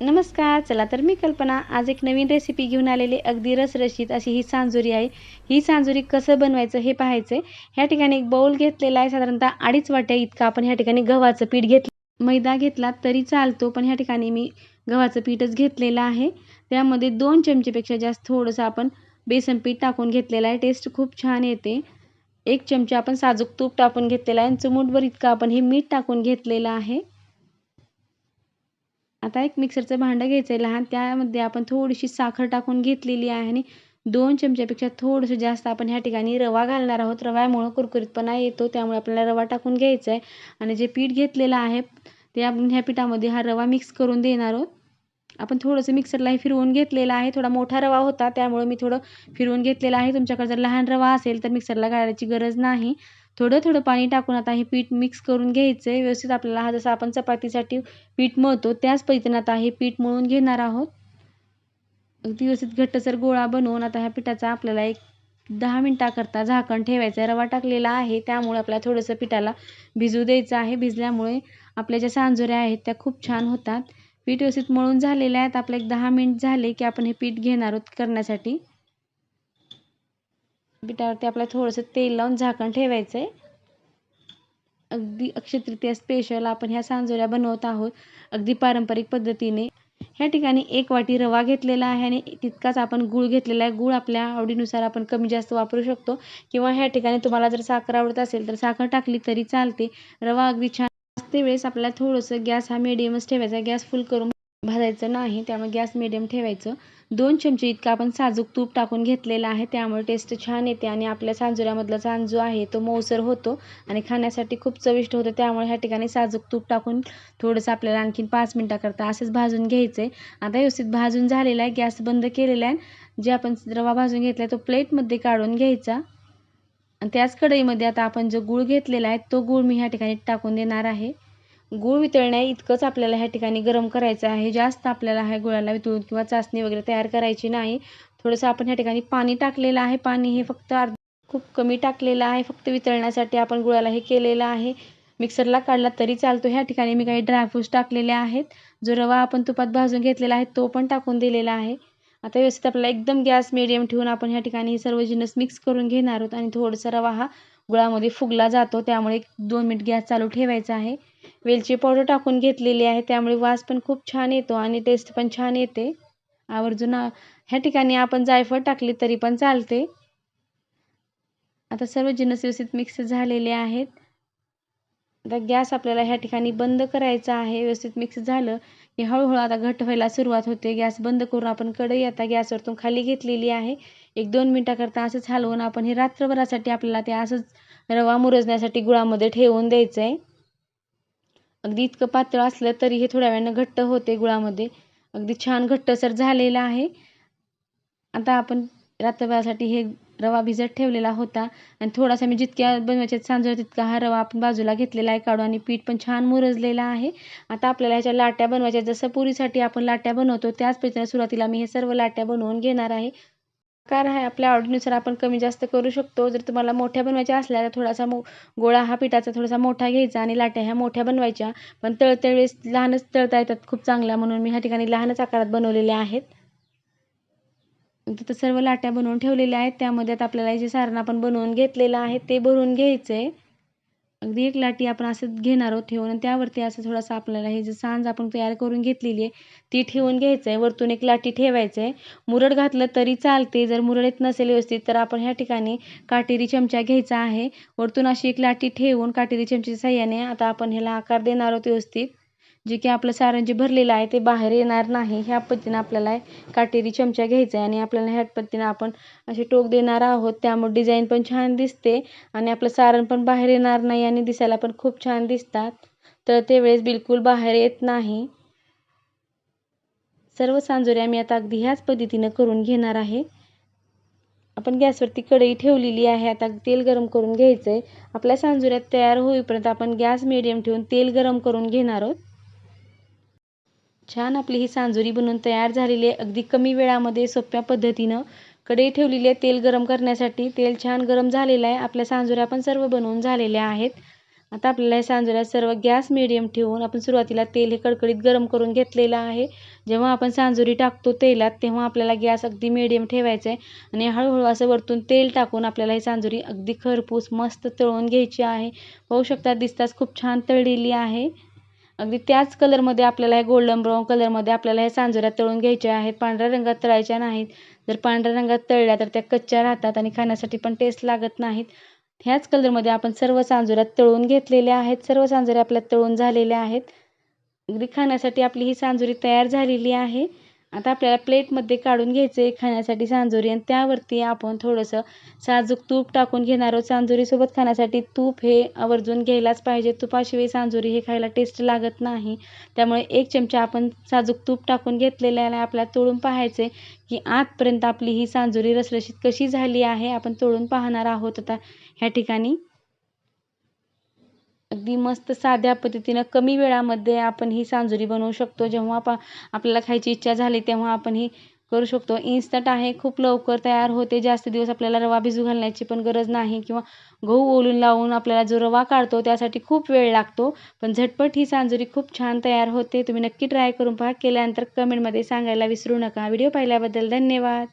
नमस्कार चला तर मी कल्पना आज एक नवीन रेसिपी घेऊन आलेली अगदी रसरशीत अशी ही सांजुरी आहे. ही सांजुरी कसं बनवायचं हे पाहायचं आहे ह्या ठिकाणी एक बाऊल घेतलेला आहे साधारणतः अडीच वाट्या इतका आपण ह्या ठिकाणी गव्हाचं पीठ घेतलं. मैदा घेतला तरी चालतो पण ह्या ठिकाणी मी गव्हाचं पीठच घेतलेलं आहे. त्यामध्ये दोन चमचेपेक्षा जास्त थोडंसं आपण बेसन पीठ टाकून घेतलेलं आहे. टेस्ट खूप छान येते. एक चमचा आपण साजूक तूप टाकून घेतलेला आहे आणि चिमूटभर इतकं आपण हे मीठ टाकून घेतलेलं आहे. आता एक मिक्सरचं भांडं घ्यायचं आहे लहान त्यामध्ये आपण थोडीशी साखर टाकून घेतलेली आहे आणि दोन चमच्यापेक्षा थोडंसं जास्त आपण ह्या ठिकाणी रवा घालणार आहोत. रव्यामुळं कुरकुरीतपणा येतो त्यामुळे आपल्याला रवा टाकून घ्यायचा आहे आणि जे पीठ घेतलेलं आहे ते आपण ह्या पिठामध्ये हा रवा मिक्स करून देणार आहोत. आपण थोडंसं मिक्सरलाही फिरवून घेतलेलं आहे. थोडा मोठा रवा होता त्यामुळे मी थोडं फिरवून घेतलेलं आहे. तुमच्याकडे जर लहान रवा असेल तर मिक्सरला घालायची गरज नाही. थोडं थोडं पाणी टाकून आता हे पीठ मिक्स करून घ्यायचं आहे व्यवस्थित आपल्याला हा जसं आपण चपातीसाठी पीठ मळतो त्याच पद्धतीने आता हे पीठ मळून घेणार आहोत. अगदी व्यवस्थित घट्टसर गोळा बनवून आता ह्या पिठाचा आपल्याला एक दहा मिनटाकरता झाकण ठेवायचं आहे रवा टाकलेला आहे त्यामुळे आपल्याला थोडंसं पिठाला भिजू द्यायचं आहे. भिजल्यामुळे आपल्या ज्या सांजोऱ्या आहेत त्या खूप छान होतात. पीठ व्यवस्थित मळून झालेल्या आहेत. आपलं एक दहा मिनिट झाले की आपण हे पीठ घेणार आहोत करण्यासाठी. पिठावरती आपल्याला थोडंसं तेल लावून झाकण ठेवायचं आहे अगदी अक्षतृतीय स्पेशल आपण ह्या सांजोऱ्या बनवत आहोत. अगदी पारंपरिक पद्धतीने. ह्या ठिकाणी एक वाटी रवा घेतलेला आहे आणि तितकाच आपण गूळ घेतलेला आहे. गूळ आपल्या आवडीनुसार आपण कमी जास्त वापरू शकतो. किंवा ह्या ठिकाणी तुम्हाला जर साखर आवडत असेल तर साखर टाकली तरी चालते. रवा अगदी छान असते वेळेस आपल्याला थोडंसं गॅस हा मिडियमच ठेवायचा. गॅस फुल करून भाजायचं नाही त्यामुळे गॅस मिडियम ठेवायचं. दोन चमचे इतकं आपण साजूक तूप टाकून घेतलेलं आहे त्यामुळे टेस्ट छान येते आणि आपल्या सांजुऱ्यामधला सांजू आहे तो मऊसर होतो आणि खाण्यासाठी खूप चविष्ट होतं. त्यामुळे ह्या ठिकाणी साजूक तूप टाकून थोडंसं आपल्याला आणखीन पाच मिनटाकरता असंच भाजून घ्यायचं आहे आता व्यवस्थित भाजून झालेला आहे गॅस बंद केलेला आहे. जे आपण रवा भाजून घेतला आहे तो प्लेटमध्ये काढून घ्यायचा. आणि त्याच कढईमध्ये आता आपण जो गूळ घेतलेला आहे तो गूळ मी ह्या ठिकाणी टाकून देणार आहे. गूळ वितळण्या इतकंच आपल्याला ह्या ठिकाणी गरम करायचं आहे. जास्त आपल्याला ह्या गुळाला वितळून किंवा चाचणी वगैरे तयार करायची नाही. थोडंसं आपण ह्या ठिकाणी पाणी टाकलेलं आहे. पाणी हे फक्त अर्ध खूप कमी टाकलेलं आहे. फक्त वितळण्यासाठी आपण गुळाला हे केलेलं आहे. मिक्सरला काढला तरी चालतो. ह्या ठिकाणी मी काही ड्रायफ्रूट्स टाकलेले आहेत. जो रवा आपण तुपात भाजून घेतलेला आहे तो पण टाकून दिलेला आहे. आता व्यवस्थित आपल्याला एकदम गॅस मिडियम ठेवून आपण ह्या ठिकाणी सर्व जिन्नस मिक्स करून घेणार आहोत. आणि थोडासा रवा हा गुळामध्ये फुगला जातो. त्यामुळे एक दोन मिनिट गॅस चालू ठेवायचा आहे. वेलची पावडर टाकून घेतलेली आहे. त्यामुळे वास पण खूप छान येतो आणि टेस्ट पण छान येते. आवर्जून ह्या ठिकाणी आपण जायफळ टाकली तरी पण चालते. आता सर्व जिन्नस व्यवस्थित मिक्स झालेले आहेत. आता गॅस आपल्याला ह्या ठिकाणी बंद करायचा आहे. व्यवस्थित मिक्स झालं की हळूहळू आता घट व्हायला सुरुवात होते. गॅस बंद करून आपण कढई आता गॅसवरतून खाली घेतलेली आहे. एक दोन मिनटाकरता असंच हलवून आपण हे रात्रभरासाठी आपल्याला ते असंच रवा मुरजण्यासाठी गुळामध्ये ठेवून द्यायचं आहे अगदी इतकं पातळ असलं तरी हे थोड्या वेळानं घट्ट होते गुळामध्ये. अगदी छान घट्टसर झालेलं आहे. आता आपण रात्रभरासाठी हे रवा भिजत ठेवलेला होता. आणि थोडासा मी जितक्या बनवायच्या सांजर तितका हा रवा आपण बाजूला घेतलेला आहे. काढून आणि पीठ पण छान मुरजलेला आहे. आता आपल्याला ह्याच्या लाट्या बनवायच्या जसं पुरीसाठी आपण लाट्या बनवतो त्याच पद्धतीने सुरुवातीला मी हे सर्व लाट्या बनवून घेणार आहे. आकार आहे. आपल्या आवडीनुसार आपण कमी जास्त करू शकतो. जर तुम्हाला मोठ्या बनवायच्या असल्या तर थोडासा मो गोळा हा पिठाचा थोडासा मोठा घ्यायचा आणि लाट्या ह्या मोठ्या बनवायच्या. पण तळत्या वेळेस लहानच तळता येतात खूप चांगल्या. म्हणून मी ह्या ठिकाणी लहानच आकारात बनवलेल्या आहेत. तिथं सर्व लाट्या बनवून ठेवलेल्या आहेत. त्यामध्ये आता आपल्याला जे सारण आपण बनवून घेतलेलं आहे ते भरून घ्यायचं आहे अगदी एक लाटी आपण असं घेणार आहोत ठेवून आणि त्यावरती असं थोडासा आपल्याला हे जे सांज आपण तयार करून घेतलेली आहे ती ठेवून घ्यायचं आहे वरतून एक लाटी ठेवायचं आहे मुरड घातलं तरी चालते. जर मुरड येत नसेल व्यवस्थित तर आपण ह्या ठिकाणी काटेरी चमचा घ्यायचा आहे. वरतून अशी एक लाटी ठेवून काटेरी चमच्याच्या साह्याने आता आपण ह्याला आकार देणार आहोत व्यवस्थित. जे की आपलं सारण जे भरलेलं आहे ते बाहेर येणार नाही ह्या पद्धतीनं आपल्याला काटेरी चमचा घ्यायचा आहे आणि आपल्याला ह्या पद्धतीनं आपण असे टोक देणार आहोत. त्यामुळे डिझाईन पण छान दिसते आणि आपलं सारण पण बाहेर येणार नाही आणि दिसायला पण खूप छान दिसतात. तर ते वेळेस बिलकुल बाहेर येत नाही. सर्व सांजोऱ्या मी आता अगदी ह्याच पद्धतीनं करून घेणार आहे. आपण गॅसवरती कढई ठेवलेली आहे. आता तेल गरम करून घ्यायचं आहे आपल्या सांजुऱ्यात तयार होईपर्यंत आपण गॅस मिडियम ठेवून तेल गरम करून घेणार आहोत. छान आपली ही सांजुरी बनवून तयार झालेली आहे. अगदी कमी वेळामध्ये सोप्या पद्धतीनं कढई ठेवलेली आहे. तेल गरम करण्यासाठी तेल छान गरम झालेलं आहे. आपल्या सांजुऱ्या पण सर्व बनवून झालेल्या आहेत. आता आपल्याला हे सांजोऱ्या सर्व गॅस मिडियम ठेवून आपण सुरुवातीला तेल हे कडकडीत गरम करून घेतलेलं आहे. जेव्हा आपण सांजुरी टाकतो तेलात तेव्हा आपल्याला गॅस अगदी मिडियम ठेवायचा आहे आणि हळूहळू असं वरतून तेल टाकून आपल्याला ही सांजुरी अगदी खरपूस मस्त तळून घ्यायची आहे. पाहू शकता दिसताच खूप छान तळलेली आहे. अगदी त्याच कलरमध्ये आपल्याला हे गोल्डन ब्राऊन कलरमध्ये आपल्याला हे सांजोऱ्या तळून घ्यायच्या आहेत. पांढऱ्या रंगात तळायच्या नाहीत. जर पांढऱ्या रंगात तळल्या तर त्या कच्च्या राहतात आणि खाण्यासाठी पण टेस्ट लागत नाहीत. ह्याच कलरमध्ये आपण सर्व सांजोऱ्या तळून घेतलेल्या आहेत. सर्व सांजोऱ्या आपल्या तळून झालेल्या आहेत. अगदी खाण्यासाठी आपली ही सांजोरी तयार झालेली आहे. आता आपल्याला प्लेटमध्ये काढून घ्यायचं आहे खाण्यासाठी सांजोरी आणि त्यावरती आपण थोडंसं साजूक तूप टाकून घेणार आहोत. सांजोरीसोबत खाण्यासाठी तूप हे आवर्जून घ्यायलाच पाहिजे. तुपाशिवाय सांजोरी हे खायला टेस्ट लागत नाही. त्यामुळे एक चमचा आपण साजूक तूप टाकून घेतलेलं आहे आपल्याला तोडून पाहायचं की आतपर्यंत आपली ही सांजोरी रसरशीत कशी झाली आहे आपण तोडून पाहणार आहोत. आता ह्या ठिकाणी अगदी मस्त साध्या पद्धतीनं कमी वेळामध्ये आपण ही सांजुरी बनवू शकतो. जेव्हा पा आपल्याला खायची इच्छा झाली तेव्हा आपण ही करू शकतो. इन्स्टंट आहे खूप लवकर तयार होते. जास्त दिवस आपल्याला रवा भिजू घालण्याची पण गरज नाही किंवा गहू ओलून लावून आपल्याला जो रवा काढतो त्यासाठी खूप वेळ लागतो. पण झटपट ही सांजुरी खूप छान तयार होते. तुम्ही नक्की ट्राय करून पहा. केल्यानंतर कमेंटमध्ये सांगायला विसरू नका. व्हिडिओ पाहिल्याबद्दल धन्यवाद.